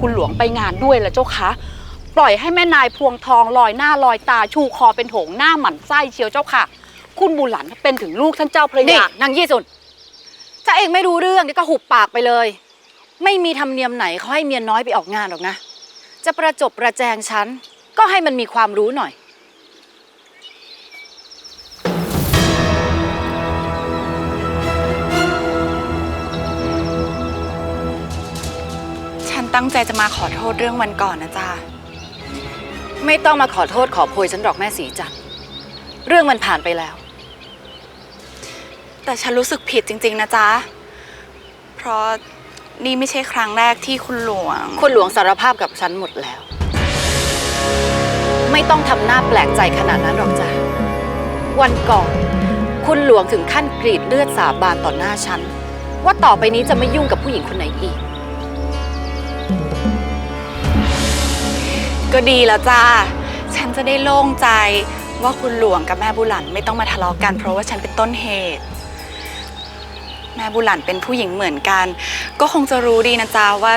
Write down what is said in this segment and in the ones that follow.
คุณหลวงไปงานด้วยละเจ้าคะปล่อยให้แม่นายพวงทองลอยหน้าลอยตาชูคอเป็นโถงหน้าหมันไส้เชียวเจ้าค่ะ คุณบุหลันเป็นถึงลูกท่านเจ้าพระนี่ยานางยี่สุนถ้าเองไม่รู้เรื่องนี่ก็หุบปากไปเลย ไม่มีธรรมเนียมไหนเขาให้เมียน้อยไปออกงานหรอกนะ จะประจบประแจงฉันก็ให้มันมีความรู้หน่อย ตั้งใจจะมาขอโทษเรื่องวันก่อนนะจ๊ะ ไม่ต้องมาขอโทษขอโพยฉันหรอกแม่สีจันทร์เรื่องมันผ่านไปแล้ว แต่ฉันรู้สึกผิดจริง ๆ นะจ๊ะ เพราะนี่ไม่ใช่ครั้งแรกที่คุณหลวง คุณหลวงสารภาพกับฉันหมดแล้ว ไม่ต้องทำหน้าแปลกใจขนาดนั้นหรอกจ้ะวันก่อน คุณหลวงถึงขั้นกรีดเลือดสาบานต่อหน้าฉัน ว่าต่อไปนี้จะไม่ยุ่งกับผู้หญิงคนไหนอีก ก็ดีแล้วจ้า ฉันจะได้โล่งใจว่าคุณหลวงกับแม่บุหลันไม่ต้องมาทะเลาะกัน เพราะว่าฉันเป็นต้นเหตุ แม่บุหลันเป็นผู้หญิงเหมือนกัน ก็คงจะรู้ดีนะจ๊ะว่า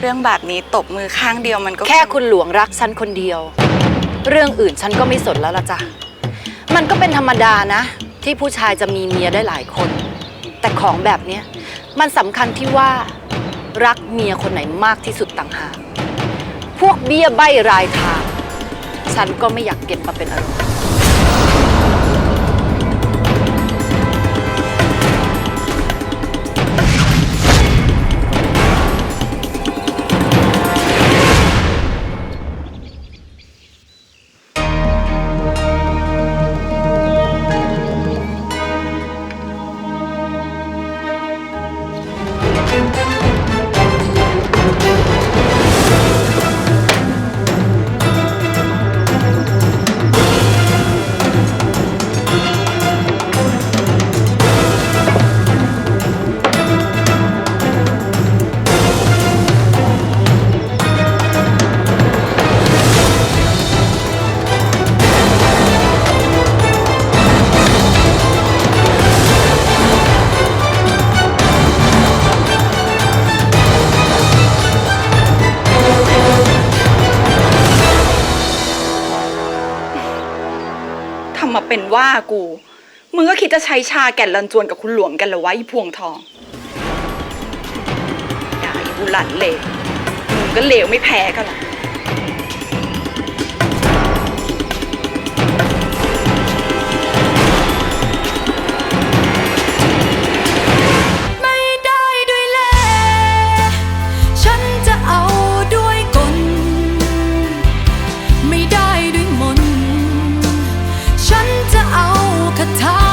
เรื่องแบบนี้ตบมือข้างเดียวมันก็แค่คุณหลวงรักฉันคนเดียว เรื่องอื่นฉันก็ไม่สนแล้วละจ้ะมันก็เป็นธรรมดานะ ที่ผู้ชายจะมีเมียได้หลายคน แต่ของแบบเนี้ยมันสำคัญที่ว่ารักเมียคนไหนมากที่สุดต่างหาก พวกเบี้ยใบรายทาง ฉันก็ไม่อยากเก็บมาเป็นอารมณ์ เป็นว่ากู มึงก็คิดจะใช้ชาแก่นลันจวนกับคุณหลวงกันเหรอวะอีพวงทองอย่าอีบุหลันเลวมึงก็เลวไม่แพ้กันหรอก like a tide.